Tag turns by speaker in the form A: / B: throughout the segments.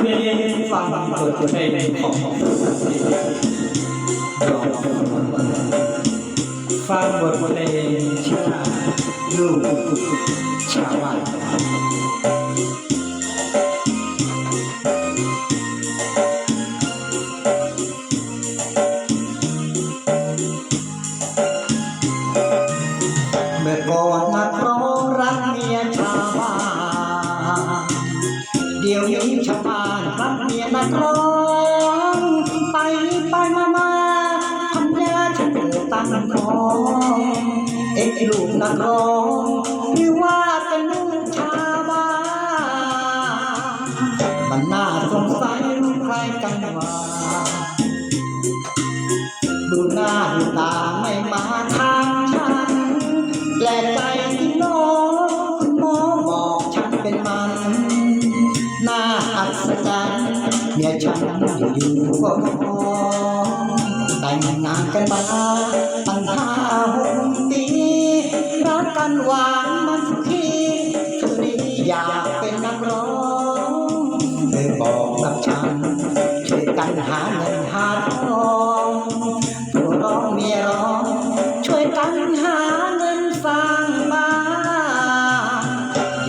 A: เพลงฟังบทเพลงของฟังบทเพลงชาลูกชาวบ้านเมื่อก่อ เดี๋ยวนี้ชาวบ้านรักเมียนักร้อง ไปไปมามาทำยาฉันเกิดตั้งท้องเอ็กลูกนักร้องหรือว่าเป็นลูกชาวบ้านมันน่าสงสัยลูกใครกันว่า ดูหน้าดูตาไม่มา กันเมียฉันอยู่ก็ท้อแต่งงานกันมาตั้งห้าหกปีรักกันหวานมันสุขีเธอนี้อยากเป็นนักร้องเธอบอกกับฉัน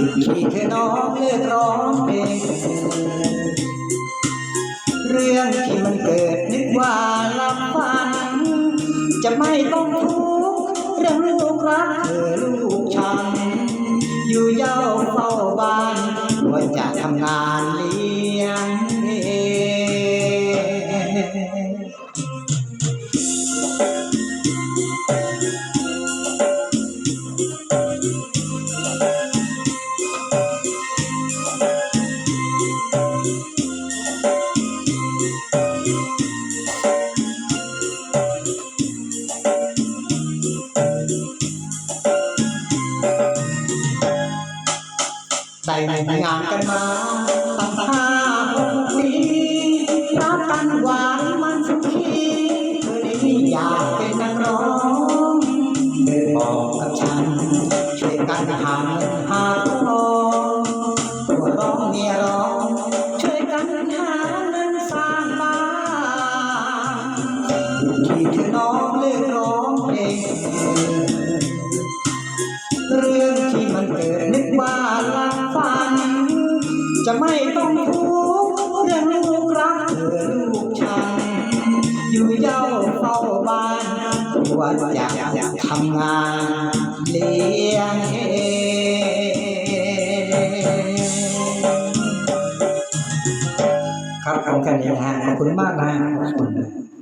A: หยุดที่น้องเลิกร้องเพลงเรื่องที่มันเกิดนึกว่าหลับฝัน จะไม่ต้องทุกข์เรื่องลูกรักเธอลูกฉัน อยู่เย้าเฝ้าบ้านว่าจะทำงานเลี้ยงเอง ได้แต่งงานกันมาตั้งห้าหกปีรักกันหวานมันสุขีเธอได้อยากเป็นนักร้องเธอบอกกับฉันช่วยกันหาเงินหาทองตัวร้องเมียร้องช่วยกันหาเงินสร้างบ้านที่เธอน้องเลิกร้องเพลง จะไม่ต้องทุกข์เรื่องลูกรักเธอลูกฉันอยู่เย้าเฝ้าบ้านว่าอยากทำงานเลี้ยงเองครับผมแค่นี้ฮะขอบคุณมากนะขอบ